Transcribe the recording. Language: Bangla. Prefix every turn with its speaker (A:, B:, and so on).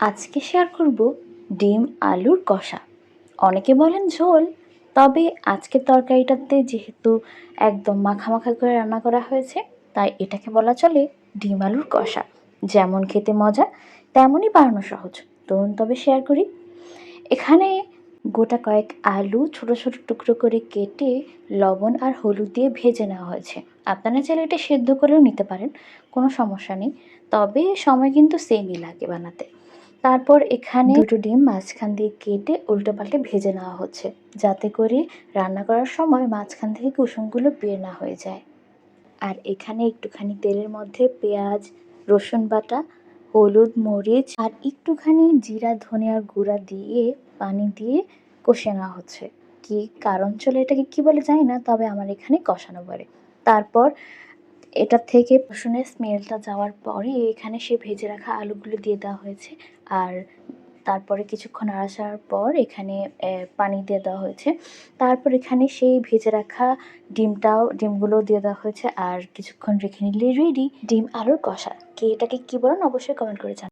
A: আজকে শেয়ার করব ডিম আলুর কষা। অনেকে বলেন ঝোল, তবে আজকের তরকারিটাতে যেহেতু একদম মাখা মাখা করে রান্না করা হয়েছে, তাই এটাকে বলা চলে ডিম আলুর কষা। যেমন খেতে মজা, তেমনই বানানো সহজ। তরুণ তবে শেয়ার করি। এখানে গোটা কয়েক আলু ছোট ছোট টুকরো করে কেটে লবণ আর হলুদ দিয়ে ভেজে নেওয়া হয়েছে। আপনারা চাইলে এটা সেদ্ধ করেও নিতে পারেন, কোনো সমস্যা নেই। তবে সময় কিন্তু সেমই লাগে বানাতে। তারপর এখানে দুটো ডিম মাঝখান দিয়ে কেটে উল্টো পাল্টে ভেজে নেওয়া হচ্ছে, যাতে করে রান্না করার সময় মাঝখান থেকে কুসুমগুলো বের না হয়ে যায়। আর এখানে একটুখানি তেলের মধ্যে পেঁয়াজ, রসুন বাটা, হলুদ, মরিচ আর একটুখানি জিরা ধনিয়ার গুঁড়া দিয়ে পানি দিয়ে কষে নেওয়া হচ্ছে। কি কারণ চলে এটাকে কি বলে জানি না, তবে আমার এখানে কষানো বলে তারপর এটা থেকে রসুনের স্মেলটা যাওয়ার পরে এখানে সে ভেজে রাখা আলুগুলো দিয়ে দেওয়া হয়েছে। আর তারপরে কিছুক্ষণ আসার পর এখানে পানি দিয়ে দেওয়া হয়েছে। তারপর এখানে সেই ভেজে রাখা ডিমটাও ডিমগুলো দিয়ে দেওয়া হয়েছে। আর কিছুক্ষণ রেখে নিলে রেডি ডিম আলুর কষা। কে এটাকে কী বলেন অবশ্যই কমেন্ট করে জানান